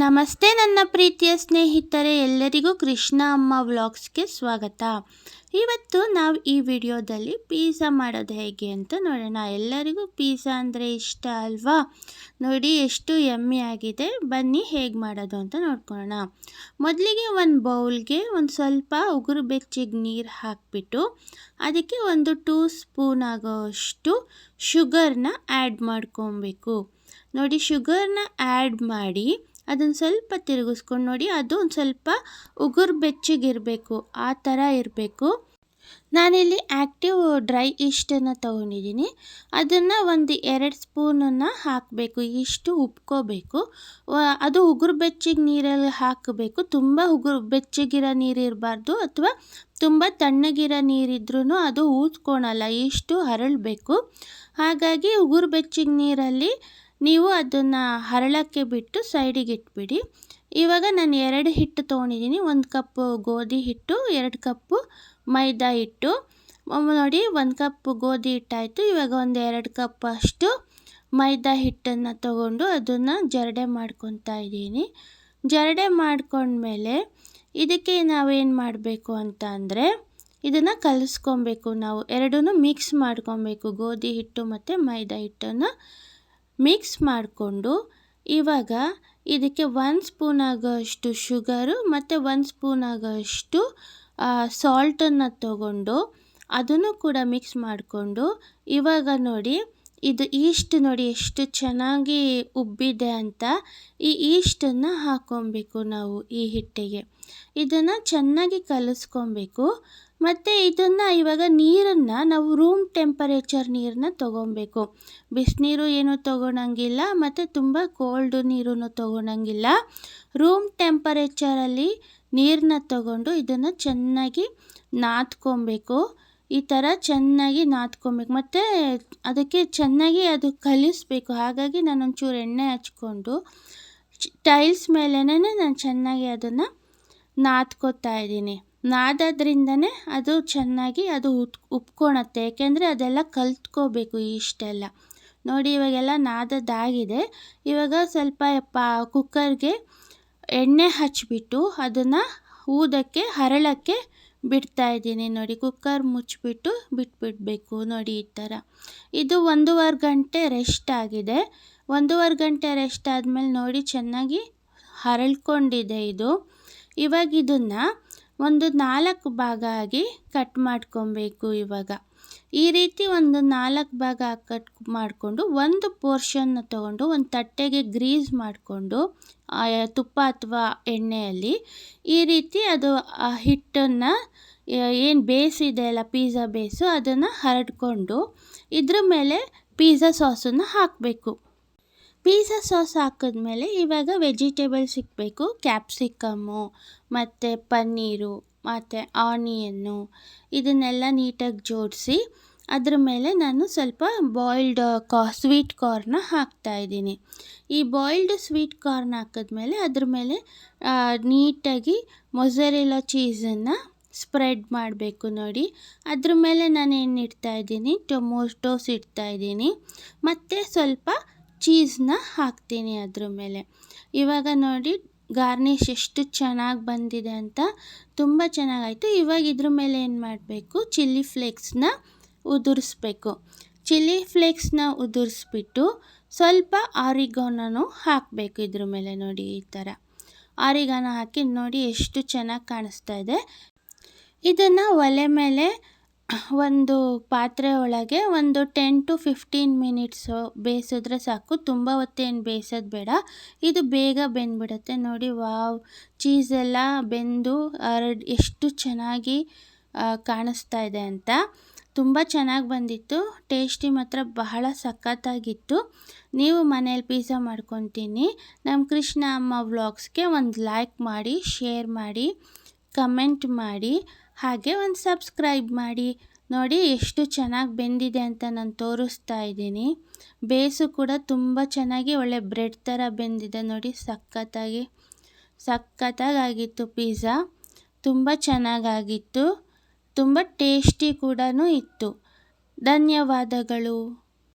ನಮಸ್ತೆ ನನ್ನ ಪ್ರೀತಿಯ ಸ್ನೇಹಿತರೆ, ಎಲ್ಲರಿಗೂ ಕೃಷ್ಣ ಅಮ್ಮ ವ್ಲಾಗ್ಸ್ಗೆ ಸ್ವಾಗತ. ಇವತ್ತು ನಾವು ಈ ವಿಡಿಯೋದಲ್ಲಿ ಪೀಝಾ ಮಾಡೋದು ಹೇಗೆ ಅಂತ ನೋಡೋಣ. ಎಲ್ಲರಿಗೂ ಪೀಝಾ ಅಂದರೆ ಇಷ್ಟ ಅಲ್ವಾ? ನೋಡಿ, ಎಷ್ಟು ಎಮ್ಮೆ ಆಗಿದೆ. ಬನ್ನಿ, ಹೇಗೆ ಮಾಡೋದು ಅಂತ ನೋಡ್ಕೊಳ್ಳೋಣ. ಮೊದಲಿಗೆ ಒಂದು ಬೌಲ್ಗೆ ಒಂದು ಸ್ವಲ್ಪ ಉಗುರು ಬೆಚ್ಚಿಗೆ ನೀರು ಹಾಕಿಬಿಟ್ಟು, ಅದಕ್ಕೆ ಒಂದು ಟೂ ಸ್ಪೂನ್ ಆಗೋಷ್ಟು ಶುಗರ್ನ ಆ್ಯಡ್ ಮಾಡ್ಕೊಬೇಕು. ನೋಡಿ ಶುಗರ್ನ ಆ್ಯಡ್ ಮಾಡಿ ಅದನ್ನು ಸ್ವಲ್ಪ ತಿರುಗಿಸ್ಕೊಂಡು ನೋಡಿ, ಅದು ಒಂದು ಸ್ವಲ್ಪ ಉಗುರು ಬೆಚ್ಚಗಿರಬೇಕು, ಆ ಥರ ಇರಬೇಕು. ನಾನಿಲ್ಲಿ ಆ್ಯಕ್ಟಿವ್ ಡ್ರೈ ಈಸ್ಟನ್ನು ತೊಗೊಂಡಿದ್ದೀನಿ ಅದನ್ನು ಒಂದು ಎರಡು ಸ್ಪೂನನ್ನು ಹಾಕಬೇಕು, ಇಷ್ಟು ಉಪ್ಕೋಬೇಕು. ಅದು ಉಗುರು ಬೆಚ್ಚಿಗೆ ನೀರಲ್ಲಿ ಹಾಕಬೇಕು. ತುಂಬ ಉಗುರು ಬೆಚ್ಚಗಿರೋ ನೀರಿರಬಾರ್ದು ಅಥವಾ ತುಂಬ ತಣ್ಣಗಿರೋ ನೀರಿದ್ರೂ ಅದು ಊದ್ಕೊಳಲ್ಲ, ಇಷ್ಟು ಹರಳಬೇಕು. ಹಾಗಾಗಿ ಉಗುರು ಬೆಚ್ಚಗೆ ನೀರಲ್ಲಿ ನೀವು ಅದನ್ನು ಹರಳಕ್ಕೆ ಬಿಟ್ಟು ಸೈಡಿಗೆ ಇಟ್ಬಿಡಿ. ಇವಾಗ ನಾನು ಎರಡು ಹಿಟ್ಟು ತೊಗೊಂಡಿದ್ದೀನಿ. ಒಂದು ಕಪ್ಪು ಗೋಧಿ ಹಿಟ್ಟು, ಎರಡು ಕಪ್ಪು ಮೈದಾ ಹಿಟ್ಟು. ನೋಡಿ, ಒಂದು ಕಪ್ ಗೋಧಿ ಹಿಟ್ಟಾಯಿತು. ಇವಾಗ ಒಂದು ಎರಡು ಕಪ್ ಅಷ್ಟು ಮೈದಾ ಹಿಟ್ಟನ್ನು ತಗೊಂಡು ಅದನ್ನು ಜರಡೆ ಮಾಡ್ಕೊತಾ ಇದ್ದೀನಿ. ಜರಡೆ ಮಾಡ್ಕೊಂಡ್ಮೇಲೆ ಇದಕ್ಕೆ ನಾವೇನು ಮಾಡಬೇಕು ಅಂತ ಅಂದರೆ, ಇದನ್ನು ಕಲಿಸ್ಕೊಬೇಕು ನಾವು. ಎರಡೂ ಮಿಕ್ಸ್ ಮಾಡ್ಕೊಬೇಕು. ಗೋಧಿ ಹಿಟ್ಟು ಮತ್ತು ಮೈದಾ ಹಿಟ್ಟನ್ನು. ಮಿಕ್ಸ್ ಮಾಡಿಕೊಂಡು ಇವಾಗ ಇದಕ್ಕೆ ಒಂದು ಸ್ಪೂನ್ ಆಗೋಷ್ಟು ಶುಗರು ಮತ್ತು ಒಂದು ಸ್ಪೂನ್ ಆಗೋಷ್ಟು ಸಾಲ್ಟನ್ನು ತಗೊಂಡು ಅದನ್ನು ಕೂಡ ಮಿಕ್ಸ್ ಮಾಡಿಕೊಂಡು ಇವಾಗ ನೋಡಿ, ಇದು ಈಸ್ಟ್ ನೋಡಿ ಎಷ್ಟು ಚೆನ್ನಾಗಿ ಉಬ್ಬಿದೆ ಅಂತ ಈ ಈಸ್ಟನ್ನು ಹಾಕ್ಕೊಬೇಕು ನಾವು ಈ ಹಿಟ್ಟಿಗೆ. ಇದನ್ನು ಚೆನ್ನಾಗಿ ಕಲಿಸ್ಕೊಬೇಕು. ಮತ್ತು ಇದನ್ನು ಇವಾಗ ನೀರನ್ನು ನಾವು ರೂಮ್ ಟೆಂಪರೇಚರ್ ನೀರನ್ನ ತೊಗೊಬೇಕು. ಬಿಸಿನೀರು ಏನೂ ತೊಗೊಳಂಗಿಲ್ಲ ಮತ್ತು ತುಂಬ ಕೋಲ್ಡ್ ನೀರೂ ತೊಗೊಳಂಗಿಲ್ಲ ರೂಮ್ ಟೆಂಪರೇಚರಲ್ಲಿ ನೀರನ್ನ ತಗೊಂಡು ಇದನ್ನು ಚೆನ್ನಾಗಿ ನಾದ್ಕೊಬೇಕು. ಈ ಥರ ಚೆನ್ನಾಗಿ ನಾದ್ಕೊಬೇಕು. ಮತ್ತು ಅದಕ್ಕೆ ಚೆನ್ನಾಗಿ ಅದು ಕಲಿಸ್ಬೇಕು. ಹಾಗಾಗಿ ನಾನು ಒಂಚೂರು ಎಣ್ಣೆ ಹಚ್ಕೊಂಡು ಟೈಲ್ಸ್ ಮೇಲೇ ನಾನು ಚೆನ್ನಾಗಿ ಅದನ್ನು ನಾದ್ಕೋತಾ ಇದ್ದೀನಿ. ನಾದೋದ್ರಿಂದನೇ ಅದು ಚೆನ್ನಾಗಿ ಅದು ಉತ್ ಉಪ್ಕೊಳತ್ತೆ ಏಕೆಂದರೆ ಅದೆಲ್ಲ ಕಲ್ತ್ಕೋಬೇಕು ಇಷ್ಟೆಲ್ಲ. ನೋಡಿ, ಇವಾಗೆಲ್ಲ ನಾದದಾಗಿದೆ ಇವಾಗ ಸ್ವಲ್ಪ ಪ, ಕುಕ್ಕರ್ಗೆ ಎಣ್ಣೆ ಹಚ್ಚಿಬಿಟ್ಟು ಅದನ್ನು ಊದಕ್ಕೆ, ಹರಳಕ್ಕೆ ಬಿಡ್ತಾ ಇದ್ದೀನಿ. ನೋಡಿ, ಕುಕ್ಕರ್ ಮುಚ್ಚಿಬಿಟ್ಟು ಬಿಟ್ಬಿಡಬೇಕು. ನೋಡಿ, ಈ ಥರ. ಇದು ಒಂದೂವರೆ ಗಂಟೆ ರೆಸ್ಟ್ ಆಗಿದೆ. ಒಂದೂವರೆ ಗಂಟೆ ರೆಸ್ಟ್ ಆದಮೇಲೆ ನೋಡಿ, ಚೆನ್ನಾಗಿ ಹರಳ್ಕೊಂಡಿದೆ ಇದು. ಇವಾಗ ಇದನ್ನು ಒಂದು ನಾಲ್ಕು ಭಾಗ ಆಗಿ ಕಟ್ ಮಾಡ್ಕೊಬೇಕು ಇವಾಗ. ಈ ರೀತಿ ಒಂದು ನಾಲ್ಕು ಭಾಗ ಕಟ್ ಮಾಡಿಕೊಂಡು ಒಂದು ಪೋರ್ಷನ್ನ ತಗೊಂಡು ಒಂದು ತಟ್ಟೆಗೆ ಗ್ರೀಸ್ ಮಾಡಿಕೊಂಡು ತುಪ್ಪ ಅಥವಾ ಎಣ್ಣೆಯಲ್ಲಿ ಈ ರೀತಿ ಅದು, ಆ, ಹಿಟ್ಟನ್ನು ಏನು ಬೇಯಿಸಿದೆ ಅಲ್ಲ ಪಿಜ್ಜಾ ಬೇಸು ಅದನ್ನು ಹರಡ್ಕೊಂಡು ಇದ್ರ ಮೇಲೆ ಪಿಜ್ಜಾ ಸಾಸನ್ನು ಹಾಕಬೇಕು. ಪಿಜ್ಜಾ ಸಾಸ್ ಹಾಕಿದ್ಮೇಲೆ ಇವಾಗ ವೆಜಿಟೇಬಲ್ಸ್ ಸಿಕ್ಕಬೇಕು ಕ್ಯಾಪ್ಸಿಕಮ್ಮು ಮತ್ತು ಪನ್ನೀರು, ಮತ್ತು ಆನಿಯನ್ನು ಇದನ್ನೆಲ್ಲ ನೀಟಾಗಿ ಜೋಡಿಸಿ ಅದ್ರ ಮೇಲೆ ನಾನು ಸ್ವಲ್ಪ ಬಾಯ್ಲ್ಡ್ ಕಾ ಸ್ವೀಟ್ ಕಾರ್ನ ಹಾಕ್ತಾಯಿದ್ದೀನಿ ಈ ಬಾಯ್ಲ್ಡ್ ಸ್ವೀಟ್ ಕಾರ್ನ್ ಹಾಕಿದ್ಮೇಲೆ ಅದ್ರ ಮೇಲೆ ನೀಟಾಗಿ ಮೊಸರೆಲ್ಲ ಚೀಸನ್ನು ಸ್ಪ್ರೆಡ್ ಮಾಡಬೇಕು ನೋಡಿ. ಅದ್ರ ಮೇಲೆ ನಾನು ಏನು ಇಡ್ತಾಯಿದ್ದೀನಿ ಟೊಮೊಟೋಸ್ ಇಡ್ತಾಯಿದ್ದೀನಿ ಮತ್ತು ಸ್ವಲ್ಪ ಚೀಸ್ನ ಹಾಕ್ತೀನಿ ಅದ್ರ ಮೇಲೆ. ಇವಾಗ ನೋಡಿ ಗಾರ್ನಿಶ್ ಎಷ್ಟು ಚೆನ್ನಾಗಿ ಬಂದಿದೆ ಅಂತ ತುಂಬ ಚೆನ್ನಾಗಾಯಿತು. ಇವಾಗ ಇದ್ರ ಮೇಲೆ ಏನು ಮಾಡಬೇಕು? ಚಿಲ್ಲಿ ಫ್ಲೇಕ್ಸ್ನ ಉದುರಿಸ್ಬೇಕು. ಚಿಲ್ಲಿ ಫ್ಲೇಕ್ಸ್ನ ಉದುರಿಸ್ಬಿಟ್ಟು ಸ್ವಲ್ಪ ಆರಿಗೋನೂ ಹಾಕಬೇಕು ಇದ್ರ ಮೇಲೆ ನೋಡಿ ಈ ಥರ. ಆರಿಗಾನ ಹಾಕಿ ನೋಡಿ ಎಷ್ಟು ಚೆನ್ನಾಗಿ ಕಾಣಿಸ್ತಾ ಇದೆ. ಇದನ್ನು ಒಲೆ ಮೇಲೆ ಒಂದು ಪಾತ್ರೆ ಒಳಗೆ ಒಂದು ಟೆನ್ ಟು ಫಿಫ್ಟೀನ್ ಮಿನಿಟ್ಸು ಬೇಯಿಸಿದ್ರೆ ಸಾಕು. ತುಂಬ ಹೊತ್ತೇನು ಬೇಯಿಸೋದು ಬೇಡ. ಇದು ಬೇಗ ಬೆಂದ್ಬಿಡುತ್ತೆ. ನೋಡಿ, ವಾವ್. ಚೀಸೆಲ್ಲ ಬೆಂದು ಹರಡ್ ಎಷ್ಟು ಚೆನ್ನಾಗಿ ಕಾಣಿಸ್ತಾ ಇದೆ ಅಂತ. ತುಂಬ ಚೆನ್ನಾಗಿ ಬಂದಿತ್ತು. ಟೇಸ್ಟಿ ಮಾತ್ರ ಬಹಳ ಸಖತ್ತಾಗಿತ್ತು. ನೀವು ಮನೇಲಿ ಪಿಜ್ಜಾ ಮಾಡ್ಕೊತೀನಿ. ನಮ್ಮ ಕೃಷ್ಣ ಅಮ್ಮ ವ್ಲಾಗ್ಸ್ಗೆ ಒಂದು ಲೈಕ್ ಮಾಡಿ ಶೇರ್ ಮಾಡಿ ಕಮೆಂಟ್ ಮಾಡಿ. ಹಾಗೆ ಒಂದು ಸಬ್ಸ್ಕ್ರೈಬ್ ಮಾಡಿ. ನೋಡಿ ಎಷ್ಟು ಚೆನ್ನಾಗಿ ಬೆಂದಿದೆ ಅಂತ ನಾನು ತೋರಿಸ್ತಾ ಇದ್ದೀನಿ. ಬೇಸು ಕೂಡ ತುಂಬ ಚೆನ್ನಾಗಿ ಒಳ್ಳೆ ಬ್ರೆಡ್ ಥರ ಬೆಂದಿದೆ ನೋಡಿ, ಸಖತ್ತಾಗಿ. ಸಖತ್ತಾಗಿತ್ತು ಪಿಜ್ಜಾ. ತುಂಬ ಚೆನ್ನಾಗಾಗಿತ್ತು. ತುಂಬ ಟೇಸ್ಟಿ ಕೂಡ ಇತ್ತು. ಧನ್ಯವಾದಗಳು.